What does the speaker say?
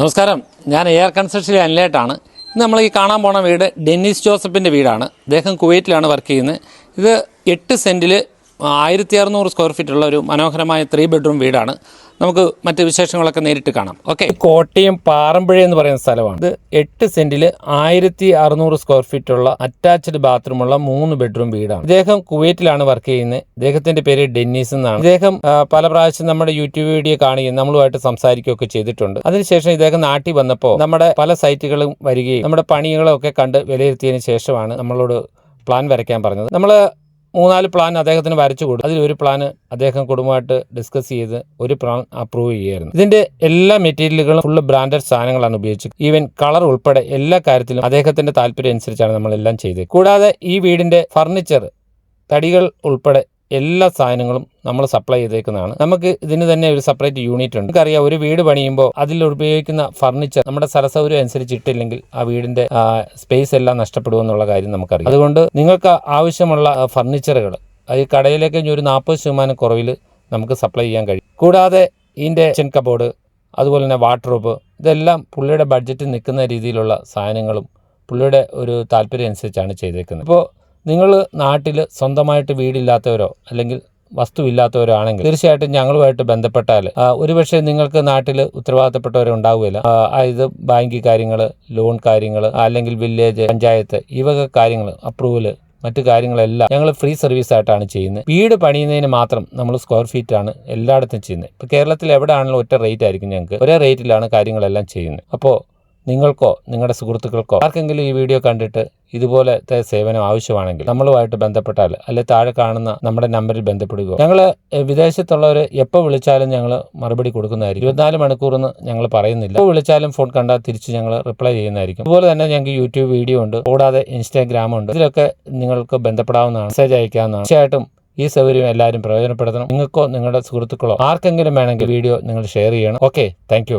നമസ്കാരം. ഞാൻ എയർ കൺസ്ട്രക്ഷനിലെ അനിലേട്ടാണ് ഇന്ന് നമ്മൾ ഈ കാണാൻ പോണ വീട് ഡെന്നിസ് ജോസഫിന്റെ വീടാണ്. അദ്ദേഹം കുവൈറ്റിലാണ് വർക്ക് ചെയ്യുന്നത്. ഇത് എട്ട് സെന്റിൽ ആയിരത്തി അറുന്നൂറ് സ്ക്വയർ ഫീറ്റുള്ള ഒരു മനോഹരമായ ത്രീ ബെഡ്റൂം വീടാണ്. നമുക്ക് മറ്റു വിശേഷങ്ങളൊക്കെ നേരിട്ട് കാണാം. ഓക്കെ കോട്ടയം പാറമ്പുഴ എന്ന് പറയുന്ന സ്ഥലമാണ്. ഇത് എട്ട് സെന്റിൽ ആയിരത്തി അറുന്നൂറ് സ്ക്വയർ ഫീറ്റ് ഉള്ള അറ്റാച്ച്ഡ് ബാത്റൂമുള്ള മൂന്ന് ബെഡ്റൂം വീടാണ്. ഇദ്ദേഹം കുവൈറ്റിലാണ് വർക്ക് ചെയ്യുന്നത്. ഇദ്ദേഹത്തിന്റെ പേര് ഡെന്നീസ് എന്നാണ്. ഇദ്ദേഹം പല പ്രാവശ്യം നമ്മുടെ യൂട്യൂബ് വീഡിയോ കാണുകയും നമ്മളുമായിട്ട് സംസാരിക്കുകയൊക്കെ ചെയ്തിട്ടുണ്ട്. അതിനുശേഷം ഇദ്ദേഹം നാട്ടിൽ വന്നപ്പോൾ നമ്മുടെ പല സൈറ്റുകളും വരികയും നമ്മുടെ പണികളും ഒക്കെ കണ്ട് വിലയിരുത്തിയതിനു ശേഷമാണ് നമ്മളോട് പ്ലാൻ വരയ്ക്കാൻ പറഞ്ഞത്. നമ്മൾ മൂന്നാൽ പ്ലാൻ അദ്ദേഹത്തിന് വരച്ചു കൊടുത്തു. അതിൽ ഒരു പ്ലാൻ അദ്ദേഹം കുടുംബമായിട്ട് ഡിസ്കസ് ചെയ്ത് ഒരു പ്ലാൻ അപ്രൂവ് ചെയ്യായിരുന്നു ഇതിന്റെ എല്ലാ മെറ്റീരിയലുകളും ഫുള്ള് ബ്രാൻഡഡ് സാധനങ്ങളാണ് ഉപയോഗിച്ചത് ഈവൻ കളർ ഉൾപ്പെടെ എല്ലാ കാര്യത്തിലും അദ്ദേഹത്തിന്റെ താല്പര്യം അനുസരിച്ചാണ് നമ്മൾ എല്ലാം ചെയ്തത് കൂടാതെ ഈ വീടിന്റെ ഫർണിച്ചർ തടികൾ ഉൾപ്പെടെ എല്ലാ സാധനങ്ങളും നമ്മൾ സപ്ലൈ ചെയ്തേക്കുന്നതാണ്. നമുക്ക് ഇതിന് തന്നെ ഒരു സെപ്പറേറ്റ് യൂണിറ്റ് ഉണ്ട്. നമുക്കറിയാം ഒരു വീട് പണിയുമ്പോൾ അതിൽ ഉപയോഗിക്കുന്ന ഫർണിച്ചർ നമ്മുടെ സ്ഥലസൗകര്യം അനുസരിച്ച് ഇട്ടില്ലെങ്കിൽ ആ വീടിന്റെ സ്പേസ് എല്ലാം നഷ്ടപ്പെടുമെന്നുള്ള കാര്യം നമുക്കറിയാം. അതുകൊണ്ട് നിങ്ങൾക്ക് ആവശ്യമുള്ള ഫർണിച്ചറുകൾ ഈ കടയിലേക്ക് ഒരു നാൽപ്പത് ശതമാനം കുറവിൽ നമുക്ക് സപ്ലൈ ചെയ്യാൻ കഴിയും. കൂടാതെ ഇതിന്റെ കിച്ചൺ കബോർഡ് അതുപോലെ തന്നെ വാട്ടറോപ്പ് ഇതെല്ലാം പുള്ളിയുടെ ബഡ്ജറ്റ് നിൽക്കുന്ന രീതിയിലുള്ള സാധനങ്ങളും പുള്ളിയുടെ ഒരു താല്പര്യം അനുസരിച്ചാണ് ചെയ്തേക്കുന്നത്. ഇപ്പോൾ നിങ്ങൾ നാട്ടിൽ സ്വന്തമായിട്ട് വീടില്ലാത്തവരോ അല്ലെങ്കിൽ വസ്തുവില്ലാത്തവരോ ആണെങ്കിൽ തീർച്ചയായിട്ടും ഞങ്ങളുമായിട്ട് ബന്ധപ്പെട്ടാൽ ഒരുപക്ഷെ നിങ്ങൾക്ക് നാട്ടിൽ ഉത്തരവാദിത്തപ്പെട്ടവരെ ഉണ്ടാവുകയില്ല. അതായത് ബാങ്ക് കാര്യങ്ങൾ ലോൺ കാര്യങ്ങൾ അല്ലെങ്കിൽ വില്ലേജ് പഞ്ചായത്ത് ഈ വക കാര്യങ്ങൾ അപ്രൂവൽ മറ്റു കാര്യങ്ങളെല്ലാം ഞങ്ങൾ ഫ്രീ സർവീസ് ആയിട്ടാണ് ചെയ്യുന്നത്. വീട് പണിയുന്നതിന് മാത്രം നമ്മൾ സ്ക്വയർ ഫീറ്റ് ആണ് എല്ലായിടത്തും ചെയ്യുന്നത്. ഇപ്പോൾ കേരളത്തിൽ എവിടെ ആണെങ്കിലും ഒറ്റ റേറ്റ് ആയിരിക്കും ഞങ്ങൾക്ക്. ഒരേ റേറ്റിലാണ് കാര്യങ്ങളെല്ലാം ചെയ്യുന്നത്. അപ്പോൾ നിങ്ങൾക്കോ നിങ്ങളുടെ സുഹൃത്തുക്കൾക്കോ ആർക്കെങ്കിലും ഈ വീഡിയോ കണ്ടിട്ട് ഇതുപോലത്തെ സേവനം ആവശ്യമാണെങ്കിൽ നമ്മളുമായിട്ട് ബന്ധപ്പെട്ടാൽ അല്ലെ താഴെ കാണുന്ന നമ്മുടെ നമ്പറിൽ ബന്ധപ്പെടുക ഞങ്ങൾ വിദേശത്തുള്ളവർ എപ്പോൾ വിളിച്ചാലും ഞങ്ങൾ മറുപടി കൊടുക്കുന്നതായിരിക്കും. ഇരുപത്തിനാല് മണിക്കൂറെന്ന് ഞങ്ങൾ പറയുന്നില്ല. എപ്പോൾ വിളിച്ചാലും ഫോൺ കണ്ടാൽ തിരിച്ച് ഞങ്ങൾ റിപ്ലൈ ചെയ്യുന്നതായിരിക്കും. അതുപോലെ തന്നെ ഞങ്ങൾക്ക് യൂട്യൂബ് വീഡിയോ ഉണ്ട് കൂടാതെ ഇൻസ്റ്റാഗ്രാം ഉണ്ട്. ഇതിലൊക്കെ നിങ്ങൾക്ക് ബന്ധപ്പെടാവുന്നതാണ് മെസ്സേജ് അയക്കാവുന്നതാണ്. തീർച്ചയായിട്ടും ഈ സൗകര്യം എല്ലാവരും പ്രയോജനപ്പെടുത്തണം. നിങ്ങൾക്കോ നിങ്ങളുടെ സുഹൃത്തുക്കളോ ആർക്കെങ്കിലും വേണമെങ്കിൽ വീഡിയോ നിങ്ങൾ ഷെയർ ചെയ്യണം. Okay thank